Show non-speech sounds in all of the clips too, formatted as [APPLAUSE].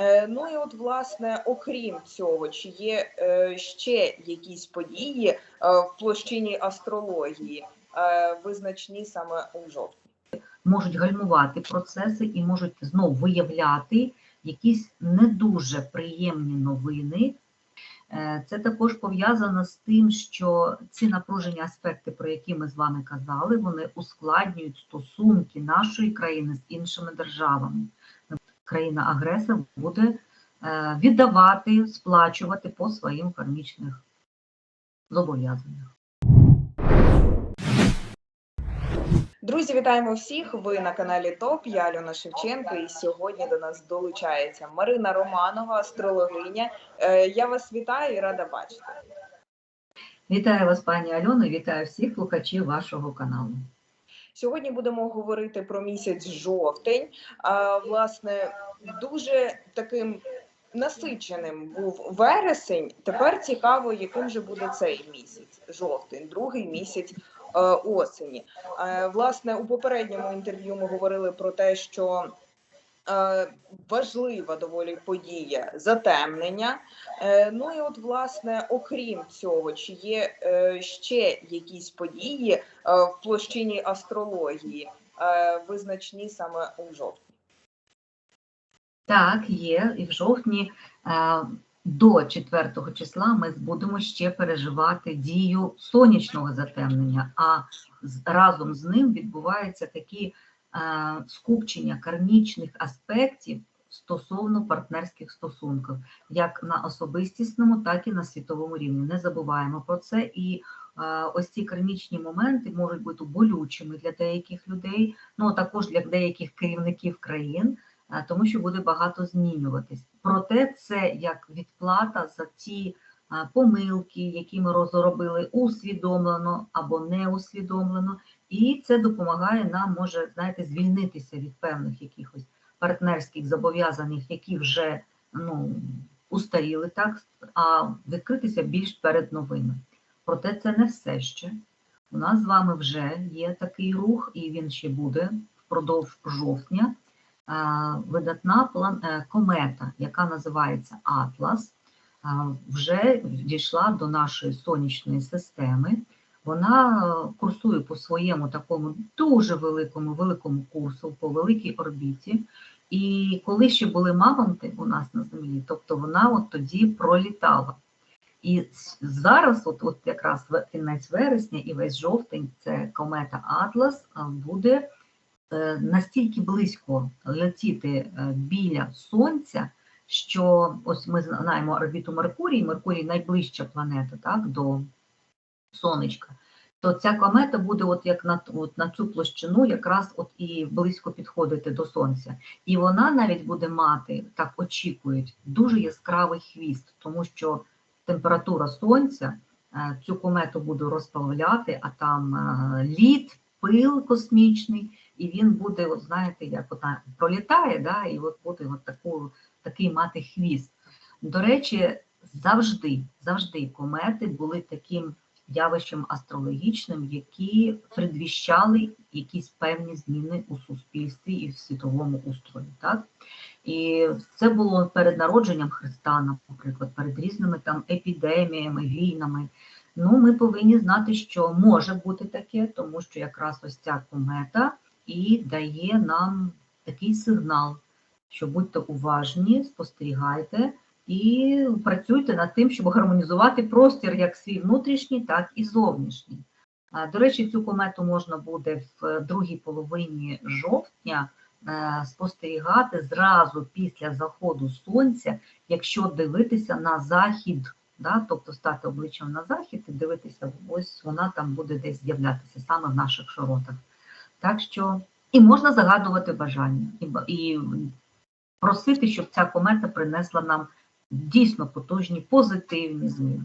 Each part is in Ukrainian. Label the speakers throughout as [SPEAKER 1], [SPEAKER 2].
[SPEAKER 1] Е, Ну і от, власне, окрім цього, чи є е, ще якісь події е, в площині астрології, визначні саме у жовтні?
[SPEAKER 2] можуть гальмувати процеси і можуть знов виявляти якісь не дуже приємні новини. Це також пов'язано з тим, що ці напружені аспекти, про які ми з вами казали, вони ускладнюють стосунки нашої країни з іншими державами. Країна-агресор буде е, віддавати, сплачувати по своїм кармічних зобов'язаннях.
[SPEAKER 1] Друзі, вітаємо всіх! Ви на каналі ТОП. Я Альона Шевченко, і сьогодні до нас долучається Марина Романова, астрологиня. Е, Я вас вітаю і рада бачити.
[SPEAKER 2] Вітаю вас, пані Альоно, вітаю всіх слухачів вашого каналу.
[SPEAKER 1] Сьогодні будемо говорити про місяць жовтень. А, власне, дуже таким насиченим був вересень. Тепер цікаво, яким же буде цей місяць, жовтень, другий місяць е, осені. Е, власне, у попередньому інтерв'ю ми говорили про те, що важлива доволі подія затемнення. Е, ну і от, власне, окрім цього, чи є е, ще якісь події е, в площині астрології, е, визначні саме у жовтні?
[SPEAKER 2] Так, є. І в жовтні е, до 4 числа ми будемо ще переживати дію сонячного затемнення, а разом з ним відбуваються такі е, скупчення кармічних аспектів стосовно партнерських стосунків, як на особистісному, так і на світовому рівні. Не забуваємо про це. І ось ці кармічні моменти можуть бути болючими для деяких людей, ну а також для деяких керівників країн тому що буде багато змінюватись. Проте це як відплата за ті помилки, які ми розробили усвідомлено або неусвідомлено, і це допомагає нам, може, знаєте, звільнитися від певних якихось партнерських зобов'язань, які вже ну, устаріли, так, а відкритися більш перед новими. Проте це не все ще. У нас з вами вже є такий рух, і він ще буде впродовж жовтня видатна е, комета, яка називається Атлас, вже дійшла до нашої сонячної системи. Вона е, курсує по своєму такому дуже великому великому курсу, по великій орбіті. І коли ще були мамонти у нас на землі, тобто вона от тоді пролітала. І зараз, от, от якраз кінець вересня і весь жовтень, це комета Атлас буде е, настільки близько летіти е, біля Сонця, що ось ми знаємо орбіту Меркурій, Меркурій найближча планета так, до Сонечка, то ця комета буде от як на, от на цю площину якраз от і близько підходити до Сонця. І вона навіть буде мати, так очікують, дуже яскравий хвіст, тому що температура Сонця е, цю комету буде розплавляти, а там е, лід, пил космічний, і він буде, от знаєте, як от на- пролітає, да, і от буде от таку, такий мати хвіст. До речі, завжди, завжди комети були таким явищем астрологічним, які предвіщали якісь певні зміни у суспільстві і в світовому устрої. Так? І це було перед народженням Христа, наприклад, перед різними там епідеміями, війнами. Ну, ми повинні знати, що може бути таке, тому що якраз ось ця комета і дає нам такий сигнал, що будьте уважні, спостерігайте і працюйте над тим, щоб гармонізувати простір як свій внутрішній, так і зовнішній. До речі, цю комету можна буде в другій половині жовтня е, спостерігати зразу після заходу сонця, якщо дивитися на захід, да, тобто стати обличчям на захід і дивитися, ось вона там буде десь з'являтися саме в наших широтах. Так що і можна загадувати бажання і, і просити, щоб ця комета принесла нам дійсно потужні позитивні зміни.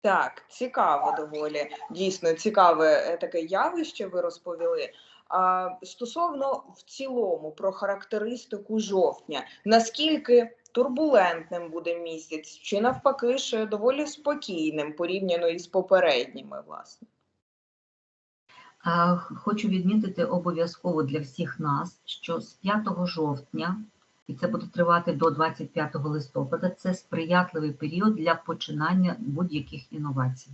[SPEAKER 1] Так, цікаво доволі. Дійсно цікаве е, таке явище ви розповіли. А стосовно в цілому про характеристику жовтня, наскільки турбулентним буде місяць, чи навпаки ж доволі спокійним порівняно із попередніми, власне.
[SPEAKER 2] Хочу відмітити обов'язково для всіх нас, що з 5 жовтня і це буде тривати до 25 листопада. Це сприятливий період для починання будь-яких інновацій.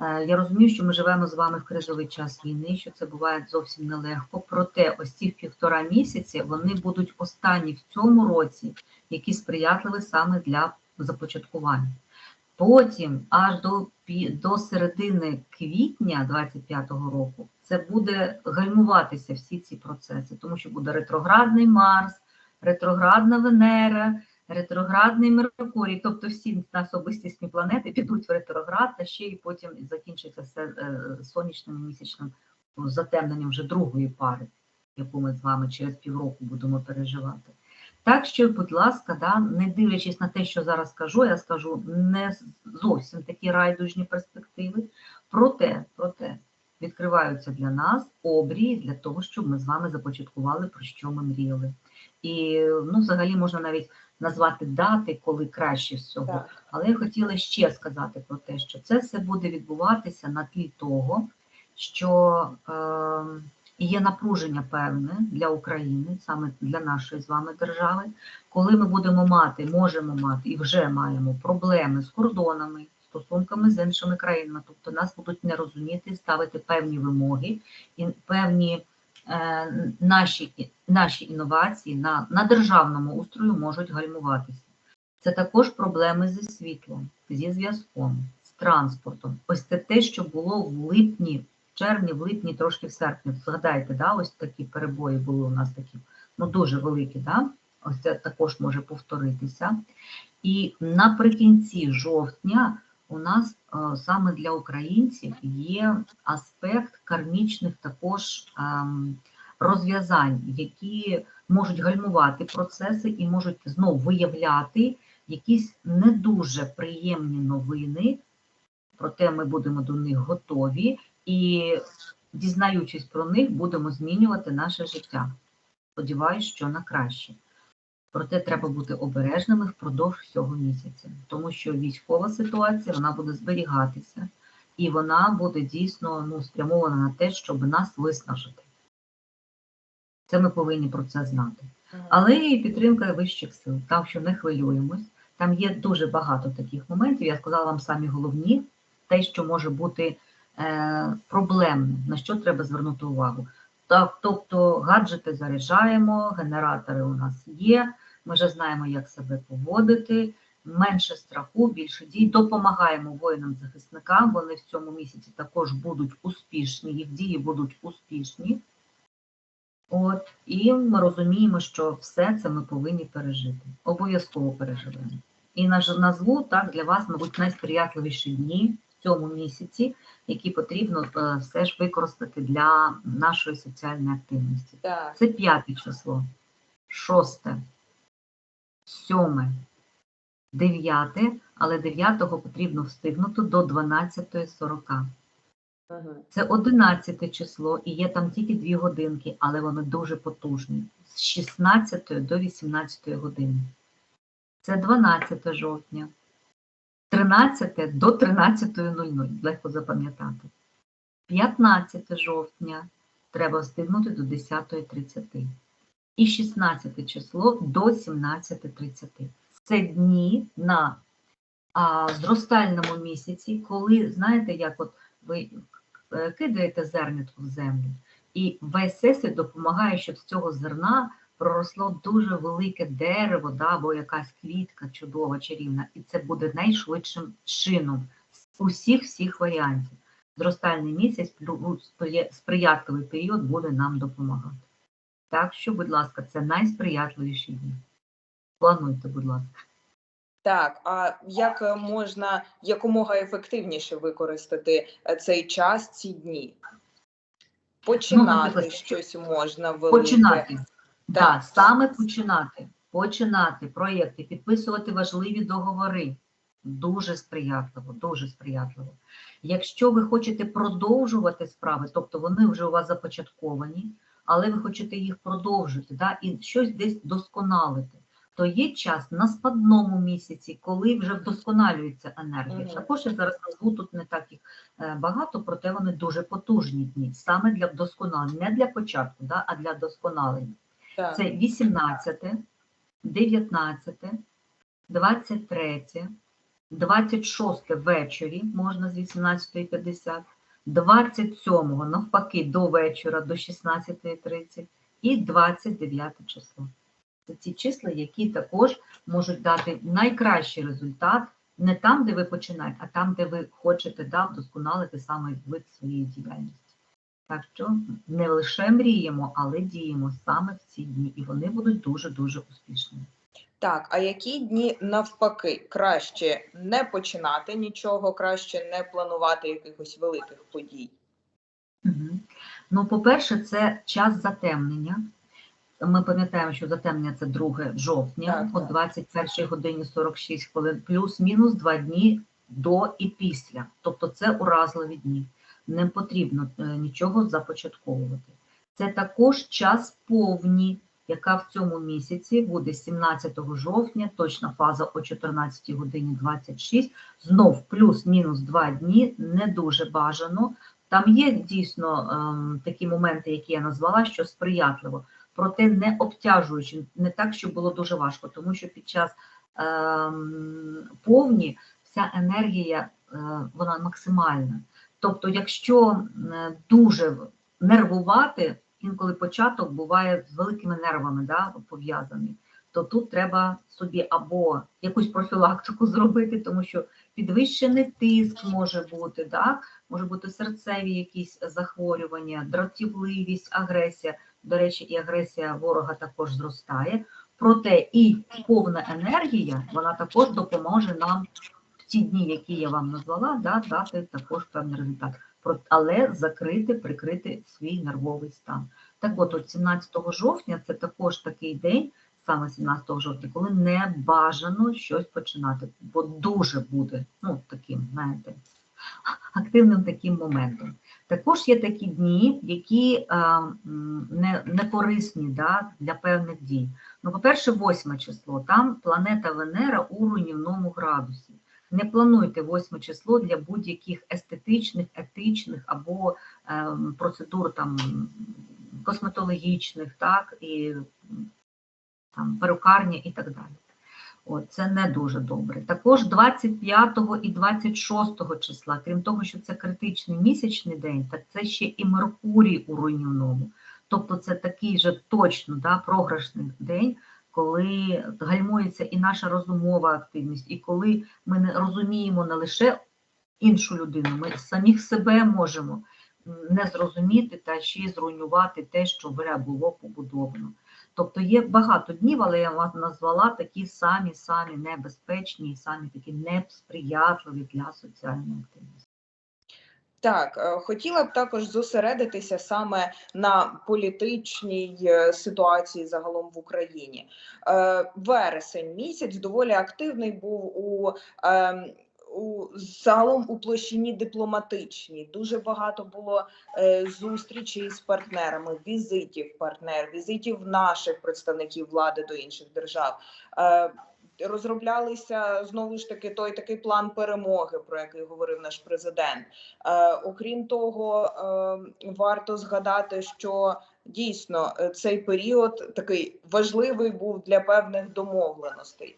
[SPEAKER 2] Е, Я розумію, що ми живемо з вами в кризовий час війни, що це буває зовсім нелегко. Проте, ось ці півтора місяці вони будуть останні в цьому році, які сприятливі саме для започаткування. Потім, аж до, до середини квітня 25-го року, це буде гальмуватися всі ці процеси, тому що буде ретроградний Марс, ретроградна Венера, ретроградний Меркурій, тобто всі особистісні планети підуть в ретроград, та ще і потім закінчиться все е, сонячним місячним ну, затемненням вже другої пари, яку ми з вами через півроку будемо переживати. Так що, будь ласка, да, не дивлячись на те, що зараз кажу, я скажу не зовсім такі райдужні перспективи, проте, проте відкриваються для нас обрії для того, щоб ми з вами започаткували, про що ми мріяли. І ну, взагалі можна навіть назвати дати, коли краще всього.
[SPEAKER 1] Так.
[SPEAKER 2] Але я хотіла ще сказати про те, що це все буде відбуватися на тлі того, що е, є напруження певне для України, саме для нашої з вами держави, коли ми будемо мати, можемо мати і вже маємо проблеми з кордонами, стосунками з іншими країнами, тобто нас будуть не розуміти, ставити певні вимоги і певні наші, наші інновації на, на державному устрою можуть гальмуватися. Це також проблеми зі світлом, зі зв'язком, з транспортом. Ось це те, що було в липні, в червні, в липні, трошки в серпні. Згадайте, да, ось такі перебої були у нас такі, ну дуже великі, да? ось це також може повторитися. І наприкінці жовтня у нас е, саме для українців є аспект кармічних також ем, розв'язань, які можуть гальмувати процеси і можуть знов виявляти якісь не дуже приємні новини, проте ми будемо до них готові і, дізнаючись про них, будемо змінювати наше життя. Сподіваюсь, що на краще. Проте треба бути обережними впродовж всього місяця, тому що військова ситуація вона буде зберігатися, і вона буде дійсно ну, спрямована на те, щоб нас виснажити. Це ми повинні про це знати. Але і підтримка вищих сил, так що не хвилюємось. Там є дуже багато таких моментів. Я сказала вам самі головні, те, що може бути е, проблемним, на що треба звернути увагу. Так, тобто гаджети заряджаємо, генератори у нас є, ми вже знаємо, як себе поводити, менше страху, більше дій. Допомагаємо воїнам-захисникам. Вони в цьому місяці також будуть успішні, їх дії будуть успішні. От, і ми розуміємо, що все це ми повинні пережити. Обов'язково переживемо. І назву так для вас, мабуть, найсприятливіші дні цьому місяці, які потрібно е, все ж використати для нашої соціальної активності.
[SPEAKER 1] Так.
[SPEAKER 2] Це п'яте число, шосте, сьоме, дев'яте, але дев'ятого потрібно встигнути до 12.40.
[SPEAKER 1] Мгм.
[SPEAKER 2] Це 11 число, і є там тільки дві годинки, але вони дуже потужні. З 16 до 18 години. Це 12 жовтня. 13 до 13.00, легко запам'ятати. 15 жовтня треба встигнути до 10.30. І 16 число до 17.30. Це дні на а, зростальному місяці, коли, знаєте, як от ви е, кидаєте зернятку в землю, і весь всесвіт допомагає, щоб з цього зерна проросло дуже велике дерево, да, або якась квітка чудова, чарівна, і це буде найшвидшим чином з усіх всіх варіантів. Зростальний місяць, ну, сприятливий період буде нам допомагати. Так що, будь ласка, це найсприятливіші дні. Плануйте, будь ласка.
[SPEAKER 1] Так, а як можна якомога ефективніше використати е, цей час, ці дні? Починати
[SPEAKER 2] наприклад,
[SPEAKER 1] щось можна велике.
[SPEAKER 2] Починати. Так. Саме починати. Починати проєкти, підписувати важливі договори. Дуже сприятливо, дуже сприятливо. Якщо ви хочете продовжувати справи, тобто вони вже у вас започатковані, але ви хочете їх продовжити да, і щось десь досконалити, то є час на спадному місяці, коли вже вдосконалюється енергія.
[SPEAKER 1] Мгм.
[SPEAKER 2] Також я зараз назву тут не так їх е, багато, проте вони дуже потужні дні, саме для вдосконалення, не для початку, да, а для досконалення.
[SPEAKER 1] Так.
[SPEAKER 2] Це 18, 19, 23, 26 ввечері можна з 18.50, 27 навпаки до вечора до 16.30 і 29 число. Це ті числа, які також можуть дати найкращий результат не там, де ви починаєте, а там, де ви хочете да, вдосконалити саме вид своєї діяльності. Так що не лише мріємо, але діємо саме в ці дні, і вони будуть дуже-дуже успішними.
[SPEAKER 1] Так, а які дні навпаки краще не починати нічого, краще не планувати якихось великих подій?
[SPEAKER 2] Мгм. Ну, по-перше, це час затемнення. Ми пам'ятаємо, що затемнення це 2 жовтня
[SPEAKER 1] Так,
[SPEAKER 2] о
[SPEAKER 1] так.
[SPEAKER 2] 21 годині 46 хвилин, плюс-мінус 2 дні до і після. Тобто це уразливі дні. Не потрібно е, нічого започатковувати. Це також час повні, яка в цьому місяці буде 17 жовтня, точна фаза о 14 годині 26, знов плюс-мінус 2 дні, не дуже бажано. Там є дійсно ем, такі моменти, які я назвала, що сприятливо, проте не обтяжуючи, не так, щоб було дуже важко, тому що під час ем, повні вся енергія е, вона максимальна. Тобто, якщо е, дуже нервувати, інколи початок буває з великими нервами да, пов'язаний, то тут треба собі або якусь профілактику [LAUGHS] зробити, тому що підвищений тиск може бути, да, може бути серцеві якісь захворювання, дратівливість, агресія. До речі, і агресія ворога також зростає. Проте і повна енергія вона також допоможе нам ті дні, які я вам назвала, да, дати також певний результат. Але закрити, прикрити свій нервовий стан. Так от, от 17 жовтня це також такий день, саме 17 жовтня, коли не бажано щось починати, бо дуже буде ну, таким, знаєте, активним таким моментом. Також є такі дні, які е, не, не корисні да, для певних дій. Ну, по-перше, 8 число, там планета Венера у руйнівному градусі. Не плануйте 8 число для будь-яких естетичних, етичних або ем, процедур там косметологічних, так, і там перукарні і так далі. От, це не дуже добре. Також 25 і 26 числа, крім того, що це критичний місячний день, так це ще і Меркурій у руйнівному. Тобто це такий же точно да, програшний день, коли гальмується і наша розумова активність, і коли ми не розуміємо не лише іншу людину, ми самих себе можемо не зрозуміти та ще й зруйнувати те, що вже було побудовано. Тобто є багато днів, але я вам назвала такі самі самі небезпечні і самі такі несприятливі для соціальної активності.
[SPEAKER 1] Так, е, хотіла б також зосередитися саме на політичній е, ситуації загалом в Україні. Е, Вересень місяць доволі активний був у. ем, У загалом у площині дипломатичній дуже багато було зустрічей з партнерами, візитів партнер, візитів наших представників влади до інших держав. Розроблялися знову ж таки той такий план перемоги, про який говорив наш президент. Е, окрім того, е, варто згадати, що дійсно е, цей період такий важливий був для певних домовленостей.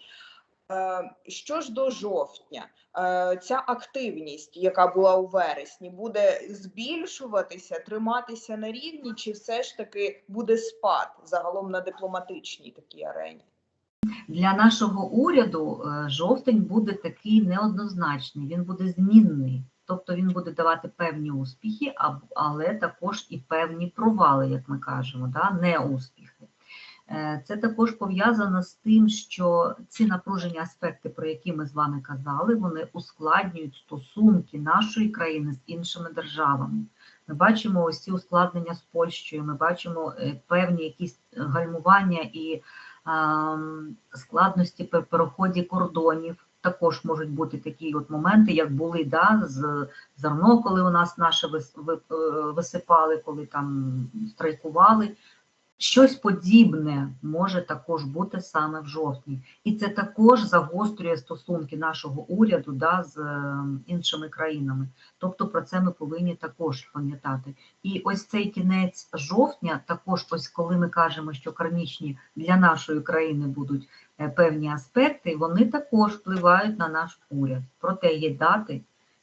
[SPEAKER 1] Е, що ж до жовтня, е, ця активність, яка була у вересні, буде збільшуватися, триматися на рівні, чи все ж таки буде спад загалом на дипломатичній такій арені?
[SPEAKER 2] Для нашого уряду е, жовтень буде такий неоднозначний, він буде змінний. Тобто він буде давати певні успіхи, але також і певні провали, як ми кажемо, да? неуспіхи. Е, Це також пов'язано з тим, що ці напружені аспекти, про які ми з вами казали, вони ускладнюють стосунки нашої країни з іншими державами. Ми бачимо ось ці ускладнення з Польщею, ми бачимо е, певні якісь гальмування і складності при переході кордонів. Також можуть бути такі от моменти, як були да, з зерно, коли у нас наше е, висипали, коли там страйкували. Щось подібне може також бути саме в жовтні. І це також загострює стосунки нашого уряду да, з е, іншими країнами. Тобто про це ми повинні також пам'ятати. І ось цей кінець жовтня, також, ось коли ми кажемо, що кармічні для нашої країни будуть е, певні аспекти, вони також впливають на наш уряд. Проте є дати,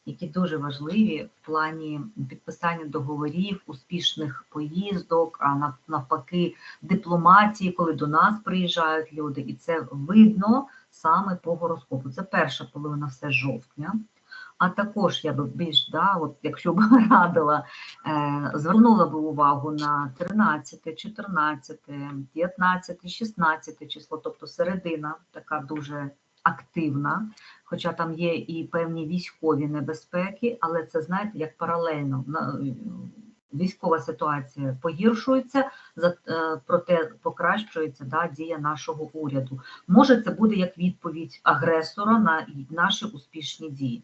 [SPEAKER 2] які дуже важливі в плані підписання договорів, успішних поїздок, а навпаки, дипломатії, коли до нас приїжджають люди, і це видно саме по гороскопу. Це перша половина все жовтня. А також я би більш, да, от якщо б [LAUGHS] радила, е, звернула би увагу на 13, 14, 15, 16 число, тобто середина така дуже активна, хоча там є і певні військові небезпеки, але це, знаєте, як паралельно. Військова ситуація погіршується, е, проте покращується да, дія нашого уряду. Може, це буде як відповідь агресора на наші успішні дії.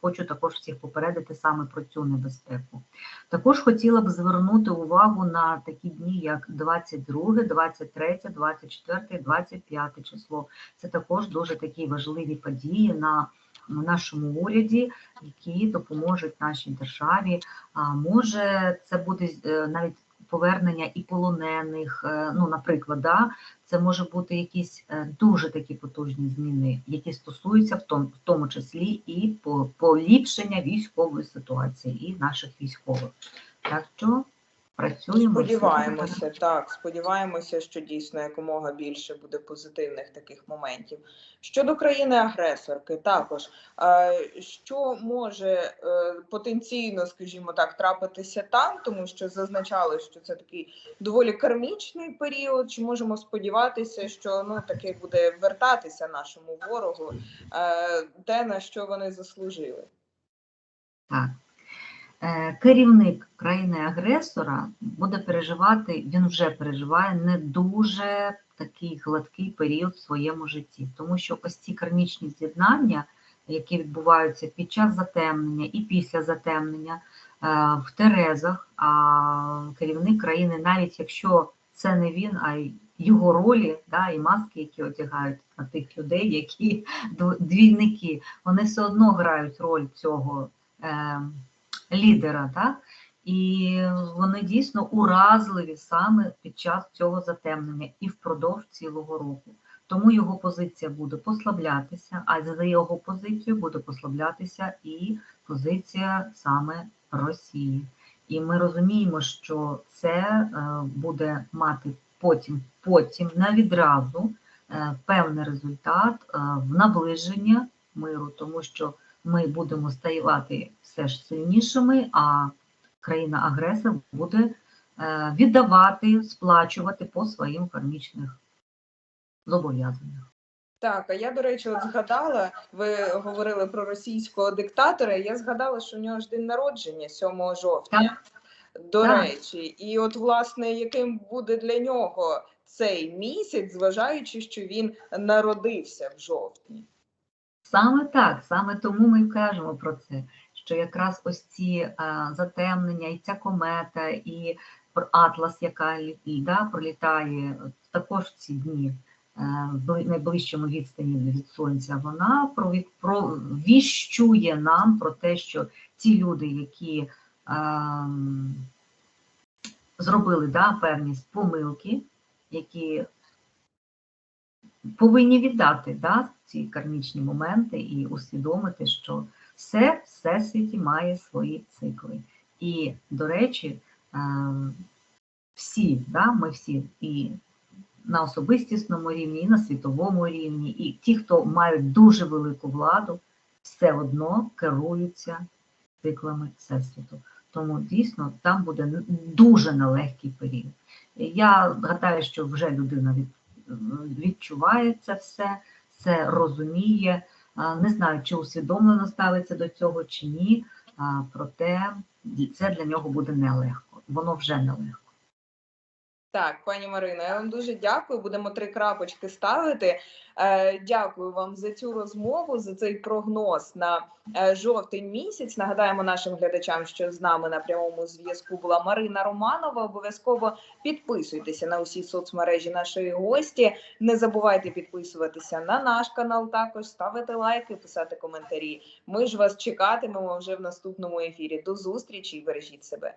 [SPEAKER 2] Хочу також всіх попередити саме про цю небезпеку. Також хотіла б звернути увагу на такі дні, як 22, 23, 24, 25 число. Це також дуже такі важливі події на нашому уряді, які допоможуть нашій державі. А може, це буде е, навіть повернення і полонених. е, Ну, наприклад, да, це може бути якісь е, дуже такі потужні зміни, які стосуються в тому, в тому числі і по поліпшення військової ситуації і наших військових. Так що працюємо.
[SPEAKER 1] Сподіваємося, так, сподіваємося, що дійсно якомога більше буде позитивних таких моментів. Щодо країни-агресорки, також е, що може е, потенційно, скажімо так, трапитися там, тому що зазначали, що це такий доволі кармічний період. Чи можемо сподіватися, що ну таки буде вертатися нашому ворогу е, те, на що вони заслужили?
[SPEAKER 2] Так. Е, Керівник країни-агресора буде переживати, він вже переживає не дуже такий гладкий період в своєму житті, тому що ось ці кармічні з'єднання, які відбуваються під час затемнення і після затемнення е, в Терезах, а керівник країни, навіть якщо це не він, а його ролі, да, і маски, які одягають на тих людей, які дв- двійники, вони все одно грають роль цього. Лідера, так? І вони дійсно уразливі саме під час цього затемнення і впродовж цілого року. Тому його позиція буде послаблятися, а за його позицією буде послаблятися і позиція саме Росії. І ми розуміємо, що це е, буде мати потім, потім не відразу е, певний результат е, в наближення миру, тому що ми будемо ставати все ж сильнішими, а країна-агресор буде е, віддавати, сплачувати по своїм кармічних зобов'язаннях.
[SPEAKER 1] Так, а я, до речі, от згадала, ви говорили про російського диктатора. Я згадала, що у нього ж день народження 7 жовтня. До
[SPEAKER 2] Так.
[SPEAKER 1] речі, і от власне яким буде для нього цей місяць, зважаючи, що він народився в жовтні.
[SPEAKER 2] Саме так, саме тому ми й кажемо про це, що якраз ось ці а, затемнення, і ця комета, і атлас, яка да, пролітає також в ці дні е, в найближчому відстані від сонця, вона прові- провіщує нам про те, що ті люди, які ем, зробили да, певні помилки, які повинні віддати да, ці кармічні моменти і усвідомити, що все в всесвіті має свої цикли. І, до речі, е, всі, да, ми всі і на особистісному рівні, і на світовому рівні, і ті, хто мають дуже велику владу, все одно керуються циклами Всесвіту. Тому дійсно там буде дуже нелегкий період. Я гадаю, що вже людина від, відчуває це все, все розуміє. Не знаю, чи усвідомлено ставиться до цього, чи ні. Проте це для нього буде нелегко. Воно вже нелегко.
[SPEAKER 1] Так, пані Марино, я вам дуже дякую. Будемо три крапочки ставити. Е, дякую вам за цю розмову, за цей прогноз на е, жовтень місяць. Нагадаємо нашим глядачам, що з нами на прямому зв'язку була Марина Романова. Обов'язково підписуйтеся на усі соцмережі нашої гості. Не забувайте підписуватися на наш канал, також ставити лайки, писати коментарі. Ми ж вас чекатимемо вже в наступному ефірі. До зустрічі і бережіть себе.